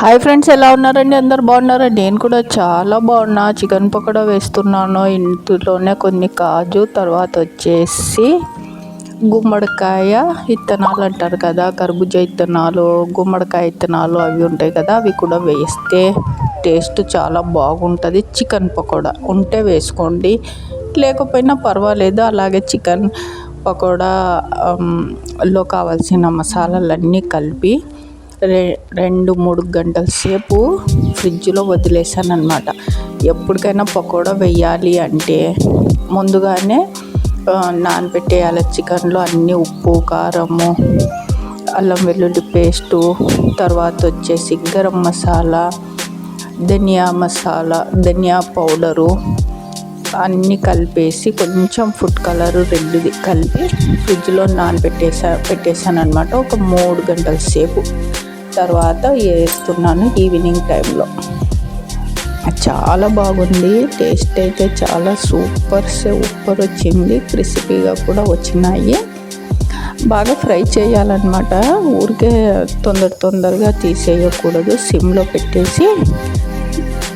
Hi friends ఎలా ఉన్నారండి? అందరు బాగున్నారండి? నేను కూడా చాలా బాగున్నా. చికెన్ పకోడా వేస్తున్నాను. ఇంట్లోనే కొన్ని కాజు తర్వాత వచ్చేసి గుమ్మడికాయ ఇత్తనాలు అంటారు కదా కర్బూజా ఇత్తనాలు గుమ్మడికాయ ఇత్తనాలు అవి ఉంటాయి కదా అవి కూడా వేస్తే టేస్ట్ చాలా బాగుంటుంది. చికెన్ పకోడా ఉంటే వేసుకోండి. లేకపోయినా పర్వాలేదు. అలాగే చికెన్ పకోడా లో కావాల్సిన మసాలాలన్నీ కలిపి రెండు మూడు గంటల సేపు ఫ్రిడ్జ్లో వదిలేసాను అనమాట ఎప్పటికైనా పకోడా వేయాలి అంటే ముందుగానే నానబెట్టేయాలి చికెన్లో అన్ని ఉప్పు కారము అల్లం వెల్లుల్లి పేస్టు తర్వాత వచ్చేసి గరం మసాలా ధనియా మసాలా ధనియా పౌడరు అన్నీ కలిపేసి కొంచెం ఫుడ్ కలర్ రెడ్ది కలిపి ఫ్రిడ్జ్లో నానబెట్టేసా పెట్టేశాను అనమాట ఒక మూడు గంటల సేపు. తర్వాత వేస్తున్నాను ఈవినింగ్ టైంలో. చాలా బాగుంది. టేస్ట్ అయితే చాలా సూపర్ సూపర్ వచ్చింది. క్రిస్పీగా కూడా వచ్చినాయి. బాగా ఫ్రై చేయాలన్నమాట. ఊరికే తొందర తొందరగా తీసేయకూడదు. సిమ్లో పెట్టేసి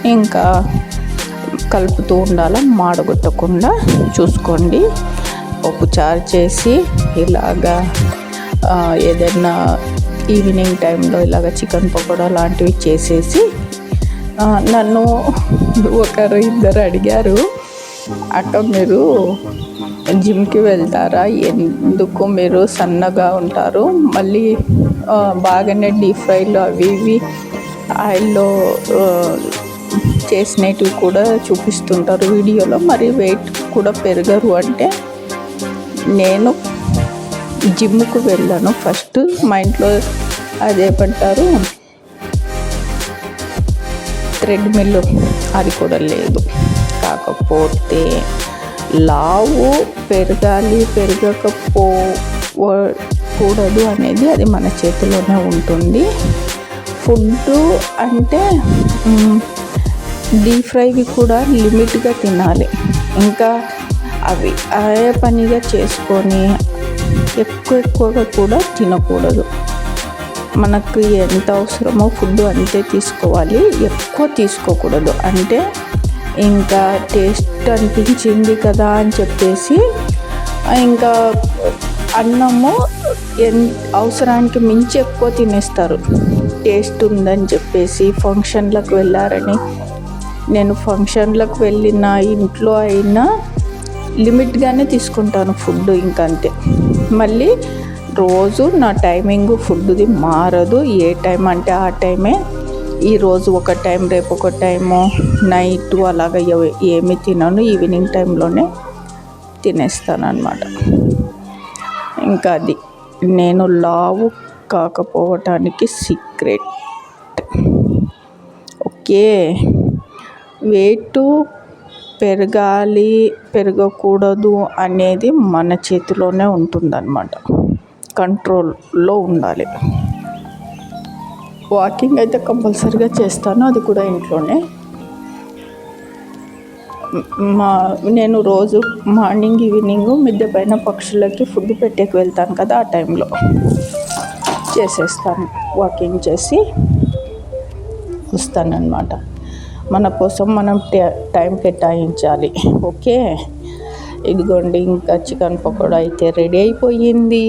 ఇంకా కలుపుతూ ఉండాలి మాడగొట్టకుండా చూసుకోండి. పప్పు చారు చేసి ఇలాగా ఏదైనా ఈవినింగ్ టైంలో ఇలాగ చికెన్ పకోడా లాంటివి చేసేసి నన్ను ఒకరు ఇద్దరు అడిగారు అక్క మీరు జిమ్కి వెళ్తారా? ఎందుకు మీరు సన్నగా ఉంటారు? మళ్ళీ బాగానే డీప్ ఫ్రైలు అవి ఇవి ఆయిల్లో చేసినవి కూడా చూపిస్తుంటారు వీడియోలో. మరి వెయిట్ కూడా పెరగరు అంటే నేను జిమ్కు వెళ్ళాను. ఫస్ట్ మా ఇంట్లో అదేమంటారు థ్రెడ్మిల్ అది కూడా లేదు. కాకపోతే లావు పెరగాలి పెరగకపోకూడదు అనేది అది మన చేతిలోనే ఉంటుంది. ఫుడ్ అంటే డీప్ ఫ్రైవి కూడా లిమిట్గా తినాలి. ఇంకా అవి అదే పనిగా చేసుకొని ఎక్కువ ఎక్కువగా కూడా తినకూడదు. మనకు ఎంత అవసరమో ఫుడ్ అంతే తీసుకోవాలి. ఎక్కువ తీసుకోకూడదు. అంటే ఇంకా టేస్ట్ అనిపించింది కదా అని చెప్పేసి ఇంకా అన్నము ఎన్ అవసరానికి మించి ఎక్కువ తినేస్తారు. టేస్ట్ ఉందని చెప్పేసి ఫంక్షన్లకు వెళ్ళారని. నేను ఫంక్షన్లకు వెళ్ళిన ఇంట్లో అయినా లిమిట్గానే తీసుకుంటాను ఫుడ్ ఇంకంతే. మళ్ళీ రోజు నా టైమింగ్ ఫుడ్ది మారదు. ఏ టైం అంటే ఆ టైమే. ఈరోజు ఒక టైం రేపు ఒక టైము. నైట్ అలాగ ఏమి తినను. ఈవినింగ్ టైంలోనే తినేస్తాను అనమాట ఇంకా అది నేను లావు కాకపోవటానికి సీక్రెట్. ఓకే. వెయిట్ పెరగాలి పెరగకూడదు అనేది మన చేతిలోనే ఉంటుందన్నమాట. కంట్రోల్లో ఉండాలి. వాకింగ్ అయితే కంపల్సరీగా చేస్తాను అది కూడా ఇంట్లోనే. మా నేను రోజు మార్నింగ్ ఈవినింగ్ మిద్దె పైన పక్షులకి ఫుడ్ పెట్టేకి వెళ్తాను కదా ఆ టైంలో. చేసేస్తాను వాకింగ్ చేసి వస్తానన్నమాట. మన కోసం మనం టైం కేటాయించాలి. ఓకే? ఇదిగోండి ఇంకా చికెన్ పకోడా అయితే రెడీ అయిపోయింది.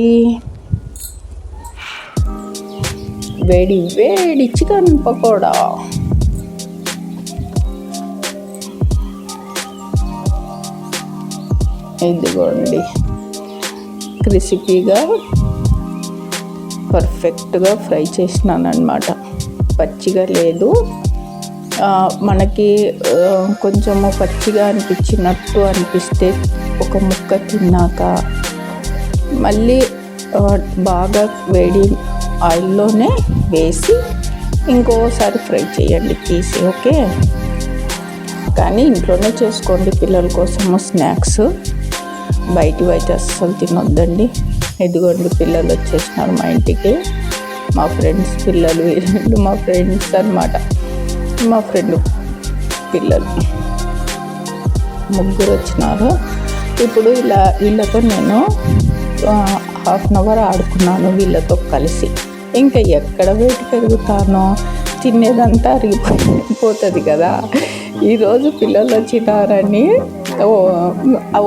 వేడి వేడి చికెన్ పకోడా. ఇదిగోండి. క్రిసిపీగా పర్ఫెక్ట్గా ఫ్రై చేసినాను అనమాట పచ్చిగా లేదు. మనకి కొంచెము పచ్చిగా అనిపించినట్టు అనిపిస్తే ఒక ముక్క తిన్నాక మళ్ళీ బాగా వేడి ఆయిల్లోనే వేసి ఇంకోసారి ఫ్రై చేయండి తీసి ఓకే? కానీ ఇంట్లోనే చేసుకోండి పిల్లల కోసము స్నాక్స్. బయటి బయట అస్సలు తినొద్దండి. ఎదుగోండి పిల్లలు వచ్చేసినారు మా ఇంటికి. మా ఫ్రెండ్స్ పిల్లలు మా ఫ్రెండ్స్ అనమాట మా ఫ్రెండ్ పిల్లలు ముగ్గురు వచ్చినారు. ఇప్పుడు ఇలా వీళ్ళతో నేను హాఫ్ అన్ అవర్ ఆడుకున్నాను వీళ్ళతో కలిసి. ఇంకా ఎక్కడ వెయిట్ పెరుగుతానో తినేదంతా అరిగిపోతుంది కదా. ఈరోజు పిల్లలు వచ్చినారని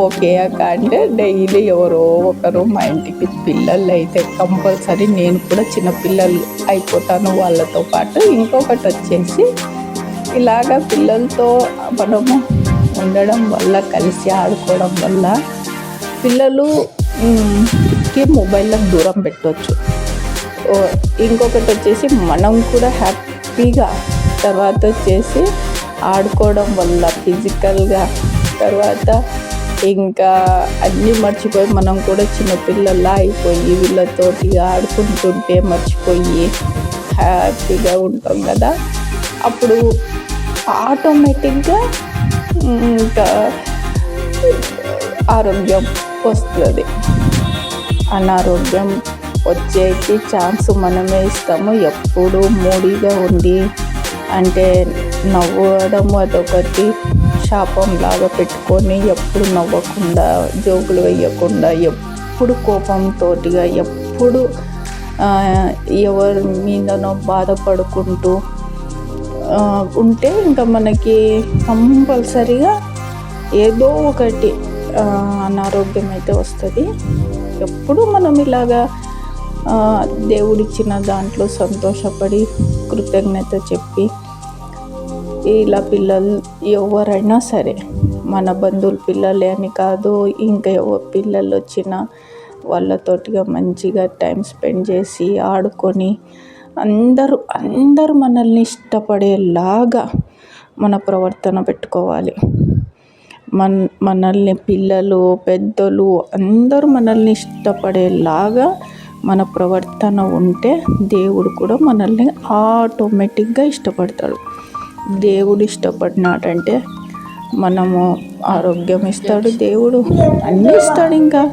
ఓకే అక్క అంటే డైలీ ఎవరో ఒకరు మా ఇంటికి పిల్లలు అయితే కంపల్సరీ నేను కూడా చిన్న పిల్లలు అయిపోతాను వాళ్ళతో పాటు. ఇంకొకటి వచ్చేసి ఇలాగ పిల్లలతో మనము ఉండడం వల్ల కలిసి ఆడుకోవడం వల్ల పిల్లలు కి మొబైల్లకు దూరం పెట్టవచ్చు ఇంకొకటి వచ్చేసి మనం కూడా హ్యాపీగా తర్వాత వచ్చేసి ఆడుకోవడం వల్ల ఫిజికల్గా తర్వాత ఇంకా అన్నీ మర్చిపోయి మనం కూడా చిన్నపిల్లల్లా అయిపోయి వీళ్ళతోటి ఆడుకుంటుంటే మర్చిపోయి హ్యాపీగా ఉంటాం కదా. అప్పుడు ఆటోమేటిక్గా ఇంకా ఆరోగ్యం వస్తుంది. అనారోగ్యం వచ్చేకి ఛాన్స్ మనమే ఇస్తాము. ఎప్పుడు మూడీగా ఉండి అంటే నవ్వడం అదొకటి శాపం లాగా పెట్టుకొని ఎప్పుడు నవ్వకుండా జోకులు వేయకుండా ఎప్పుడు కోపంతోటిగా ఎప్పుడు ఎవరి మీదనో బాధపడుకుంటూ ఉంటే ఇంకా మనకి కంపల్సరీగా ఏదో ఒకటి అనారోగ్యం అయితే వస్తుంది. ఎప్పుడు మనం ఇలాగా దేవుడిచ్చిన దాంట్లో సంతోషపడి కృతజ్ఞత చెప్పి ఇలా పిల్లలు ఎవరైనా సరే మన బంధువుల పిల్లలే అని కాదు ఇంకా ఎవరు పిల్లలు వచ్చినా వాళ్ళతోటిగా మంచిగా టైం స్పెండ్ చేసి ఆడుకొని అందరూ అందరూ మనల్ని ఇష్టపడేలాగా మన ప్రవర్తన పెట్టుకోవాలి. మన మనల్ని పిల్లలు పెద్దలు అందరూ మనల్ని ఇష్టపడేలాగా మన ప్రవర్తన ఉంటే దేవుడు కూడా మనల్ని ఆటోమేటిక్గా ఇష్టపడతాడు. దేవుడు ఇష్టపడినాడంటే మనము ఆరోగ్యం ఇస్తాడు దేవుడు. అన్నీ ఇస్తాడు ఇంకా.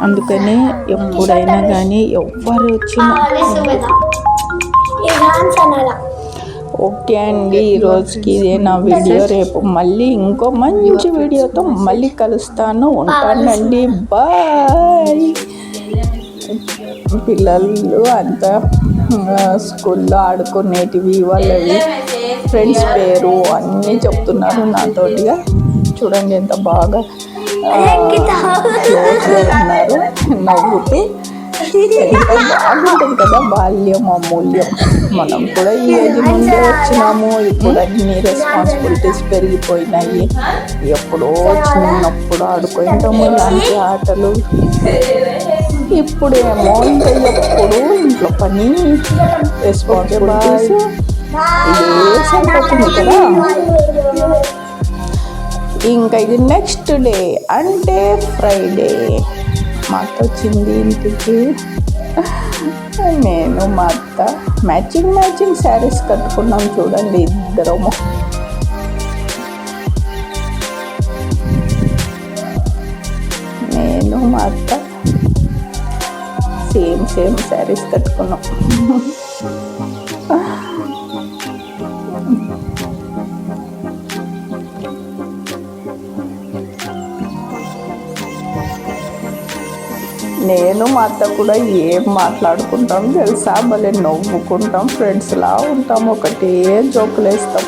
అందుకనే ఎప్పుడైనా కానీ ఎవ్వరు వచ్చినా ఓకే అండి ఈ రోజుకి ఇదే నా వీడియో. రేపు మళ్ళీ ఇంకో మంచి వీడియోతో మళ్ళీ కలుస్తాను. ఉంటానండి. బాయ్. పిల్లలు అంతా స్కూల్లో ఆడుకునేటివి వాళ్ళవి ఫ్రెండ్స్ పేరు అన్నీ చెప్తున్నారు నాతోటిగా. చూడండి ఎంత బాగా క్లోజ్గా ఉన్నారు. నవ్వుతూ. బాగుంటుంది కదా బాల్యం అమూల్యం. మనం కూడా ఈ ఏజ్ నుండే వచ్చినాము. ఇప్పుడు అన్ని రెస్పాన్సిబిలిటీస్ పెరిగిపోయినాయి. ఎప్పుడో చిన్నప్పుడు ఆడుకుంటాము ఇలాంటి ఆటలు. ఇప్పుడు ఏమో ఇంకా ఎప్పుడు ఇంట్లో పని రెస్పాన్సిబిలిటీస్ ఇదే సరిపోతుంది కదా. ఇంకా ఇది నెక్స్ట్ డే అంటే ఫ్రైడే మా అత్త వచ్చింది ఇంటికి నేను మా అత్త మ్యాచింగ్ మ్యాచింగ్ శారీస్ కట్టుకున్నాం చూడండి ఇద్దరము. నేను మా అత్త సేమ్ సేమ్ శారీస్ కట్టుకున్నాం. నేను మా అత్త కూడా ఏం మాట్లాడుకుంటాం తెలుసా? భలే నవ్వుకుంటాం ఫ్రెండ్స్లా ఉంటాం. ఒకటే జోకులు వేస్తాం.